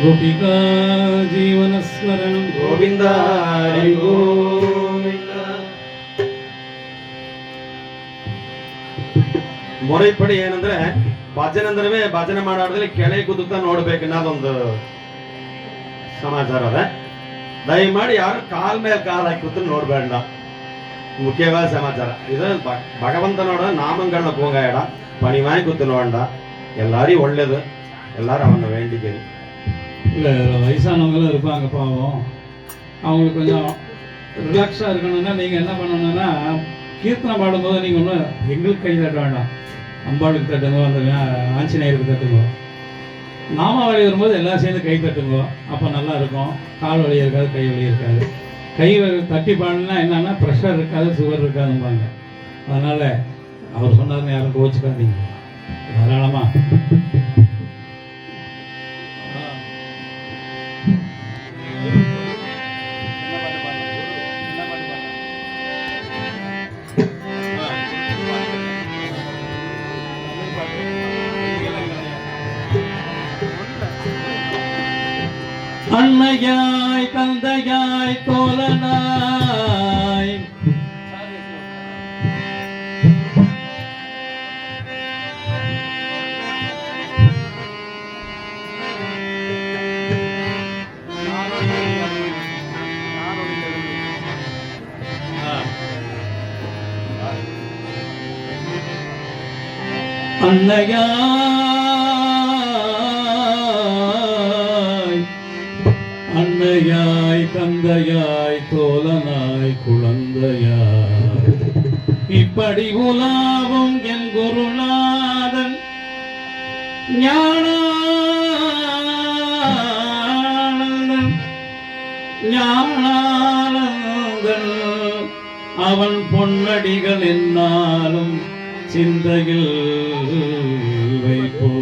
गोपिका जीवनस्मरणं गोविन्द हरि ಮೊರೆ ಪಡಿ ಏನಂದ್ರೆ ಭಜನೆ ಅಂದ್ರೆ ಭಜನೆ ಮಾಡೋದ್ರಲ್ಲಿ ಕೆಳಗೆ ಕುದುತ್ತಾ ನೋಡ್ಬೇಕು ಅನ್ನೋದೊಂದು ಸಮಾಚಾರ ಅದ. ದಯಮಾಡಿ ಯಾರು ಕಾಲ್ ಮೇಲೆ ಕಾಲ್ ಹಾಕಿ ಕೂತು ನೋಡ್ಬೇಡ. ಮುಖ್ಯವಾದ ಸಮಾಚಾರ. ಇದು ಭಗವಂತ ನೋಡ ನಾಮಗಳನ್ನ ಹೋಗಬೇಡ ಪಣಿಮಾಯಿ ಕೂತು ನೋಡ ಎಲ್ಲಾರಿ ಒಳ್ಳೇದು. ಎಲ್ಲಾರು ಅವನ್ನ ವೇಂಡಿದ್ದೀನಿ இல்லை வயசானவங்களும் இருப்பாங்க பாவம். அவங்களுக்கு கொஞ்சம் ரிலாக்ஸாக இருக்கணும்னா நீங்கள் என்ன பண்ணணும்னா கீர்த்தனை பாடும்போது நீங்கள் ஒன்றும் எங்களுக்கு கை தட்ட வேண்டாம். அம்பாளுக்கு தட்டுங்க அந்த ஆஞ்சநேயருக்கு தட்டுங்க. நாமாவளி வரும்போது எல்லாம் சேர்ந்து கை தட்டுங்க. அப்போ நல்லா இருக்கும். கால் வலி இருக்காது கை வலி இருக்காது. கை வலி- தட்டி பாடலாம் என்னன்னா ப்ரெஷர் இருக்காது சுகர் இருக்காதும்பாங்க. அதனால் அவர் சொன்னார்னு யாரும் கோச்சுக்காதீங்க தாராளமாக அன்னையாய் தந்தையாய் தோழனாய். அன்னையாய் அன்னையாய் தந்தையாய் தோழனாய் குழந்தையாய். இப்படி உலாவும் என் குருநாதன் ஞானானந்தன் ஞானானந்தன். அவன் பொன்னடிகள் என்னாலும் சிந்தையில் வைப்போ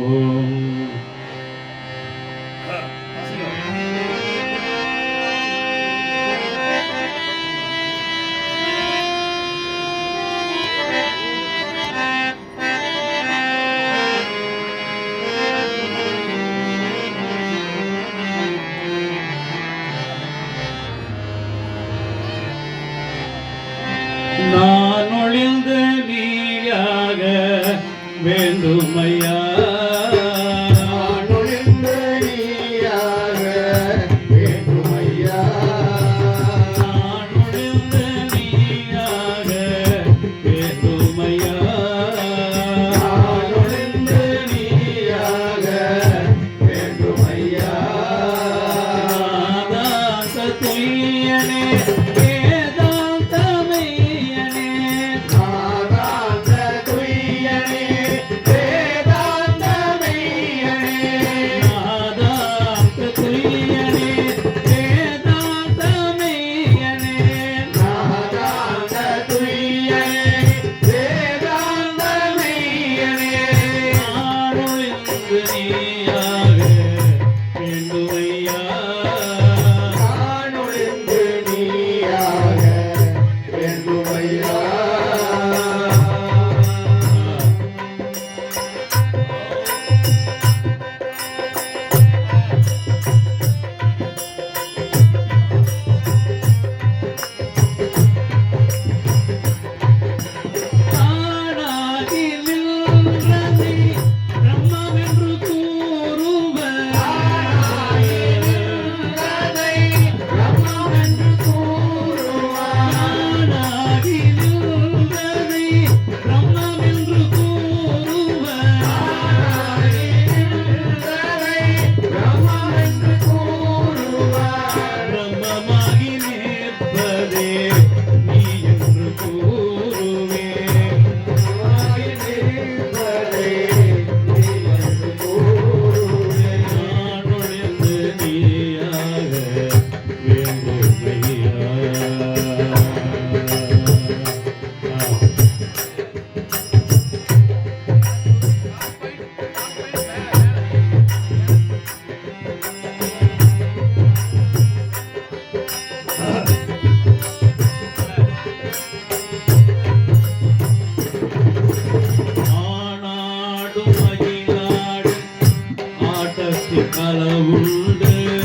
Thank you. ஆட்டத்தில்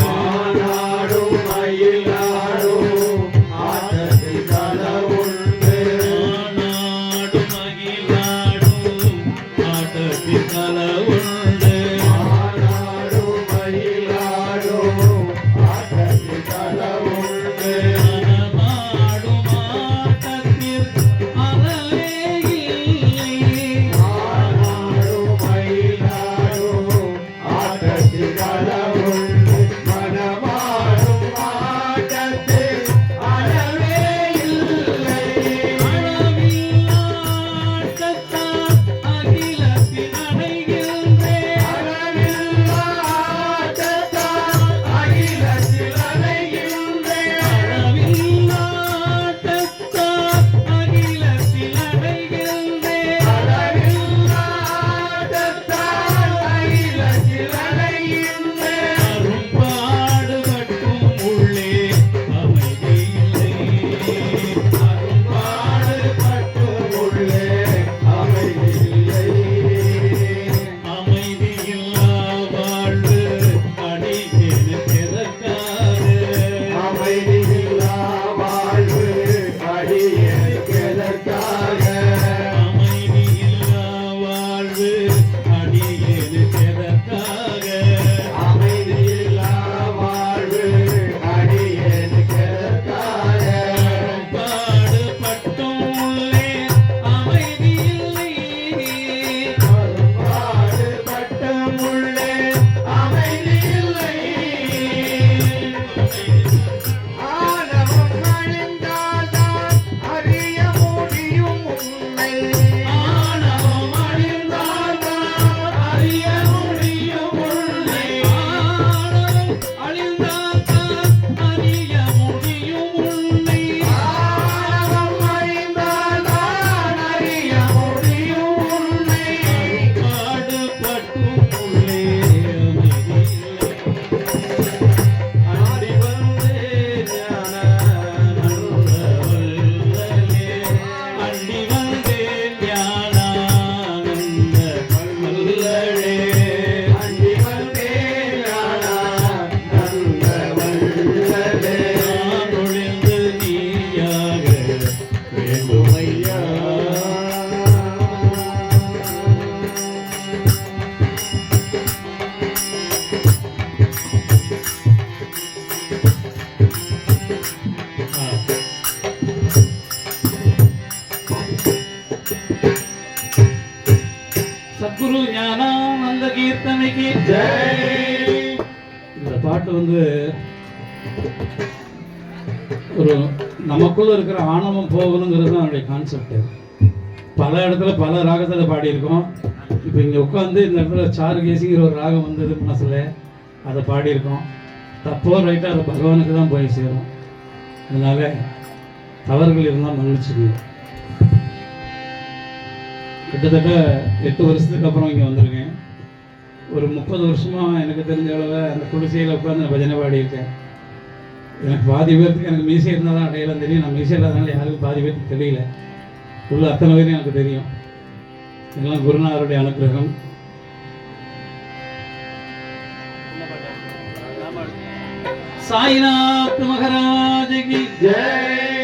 இந்த பாட்டு வந்து ஒரு நமக்குள்ள இருக்கிற ஆணவம் போகணுங்கிறது தான் அதனுடைய கான்செப்ட் பல இடத்துல பல ராகத்தில் பாடியிருக்கோம். இப்போ இங்கே உட்காந்து இந்த இடத்துல சாரு கேசிங்கிற ஒரு ராகம் வந்தது மனசில் அதை பாடியிருக்கோம். தப்போ ரைட்டாக அது பகவானுக்கு தான் போய் சேரும். அதனால தவறுகள் இருந்தால் மன்னிச்சுக்கணும் கிட்டத்தட்ட எட்டு வருஷத்துக்கு அப்புறம் இங்கே வந்திருக்கேன். ஒரு முப்பது வருஷமாக எனக்கு தெரிஞ்ச அளவு அந்த குடிசையில் உட்காந்து நான் பஜனை பாடியிருக்கேன். எனக்கு பாதி பேர்த்துக்கு எனக்கு மீசை இருந்தால் தான் அடையாளம் தெரியும். நான் மீசை இல்லாதனால யாருக்கும் பாதி பேர்த்துக்கு தெரியல. உள்ள அத்தனை பேரும் எனக்கு தெரியும். இதெல்லாம் குருநாதருடைய அனுகிரகம். சாய்நாத் மகாராஜ் கி ஜெய்!